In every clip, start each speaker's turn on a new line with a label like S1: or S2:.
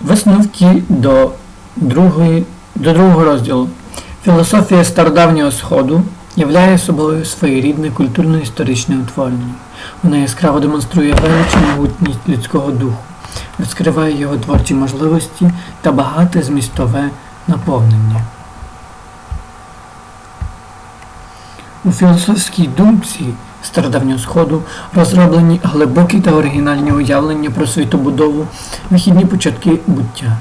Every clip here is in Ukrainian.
S1: Висновки до, другої, до другого розділу. Філософія стародавнього Сходу являє собою своєрідне культурно-історичне утворення. Вона яскраво демонструє велич і могутність людського духу, розкриває його творчі можливості та багате змістове наповнення. У філософській думці стародавнього Сходу розроблені глибокі та оригінальні уявлення про світобудову, вихідні початки буття.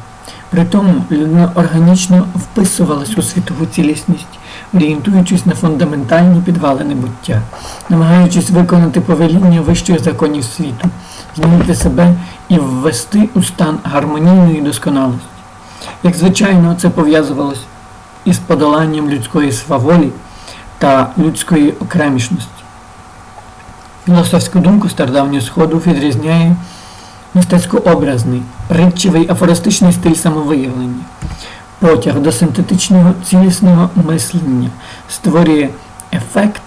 S1: При тому людина органічно вписувалась у світову цілісність, орієнтуючись на фундаментальні підвалини буття, намагаючись виконати повеління вищих законів світу, змінити себе і ввести у стан гармонійної досконалості. Як звичайно, це пов'язувалось із подоланням людської сваволі та людської окремішності. Філософську думку стародавнього Сходу відрізняє мистецько-образний, притчевий афористичний стиль самовиявлення. Потяг до синтетичного цілісного мислення створює ефект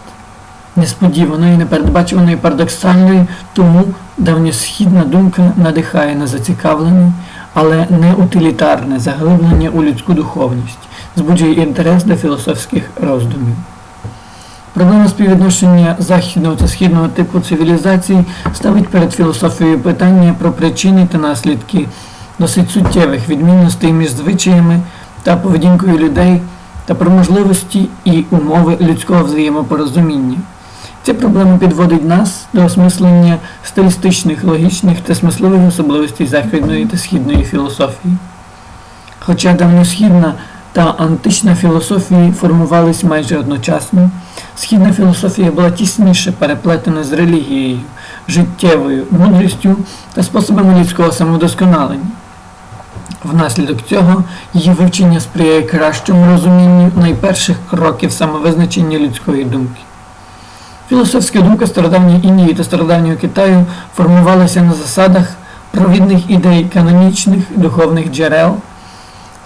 S1: несподіваної, непередбачуваної, парадоксальної, тому давньосхідна думка надихає на зацікавлене, але не утилітарне заглиблення у людську духовність, збуджує інтерес до філософських роздумів. Проблема співвідношення західного та східного типу цивілізацій ставить перед філософією питання про причини та наслідки досить суттєвих відмінностей між звичаями та поведінкою людей та про можливості і умови людського взаємопорозуміння. Ця проблема підводить нас до осмислення стилістичних, логічних та смисливих особливостей західної та східної філософії. Хоча давносхідна та антична філософії формувались майже одночасно, східна філософія була тісніше переплетена з релігією, життєвою мудрістю та способами людського самодосконалення. Внаслідок цього її вивчення сприяє кращому розумінню найперших кроків самовизначення людської думки. Філософська думка стародавньої Індії та стародавнього Китаю формувалася на засадах провідних ідей канонічних духовних джерел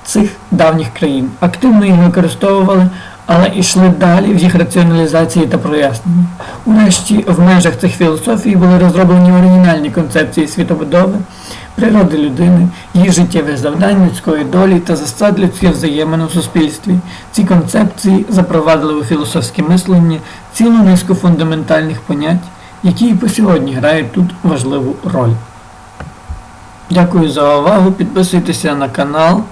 S1: цих давніх країн. Активно їх використовували, але йшли далі в їх раціоналізації та проясненні. Урешті, в межах цих філософій були розроблені оригінальні концепції світобудови, природи людини, її життєвих завдань, людської долі та засад людських взаємин у суспільстві. Ці концепції запровадили у філософське мислення цілу низку фундаментальних понять, які і по сьогодні грають тут важливу роль. Дякую за увагу. Підписуйтеся на канал.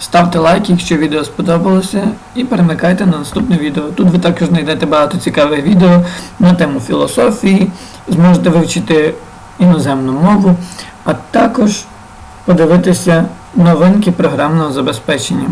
S1: Ставте лайк, якщо відео сподобалося, і перемикайте на наступне відео. Тут ви також знайдете багато цікавих відео на тему філософії, зможете вивчити іноземну мову, а також подивитися новинки програмного забезпечення.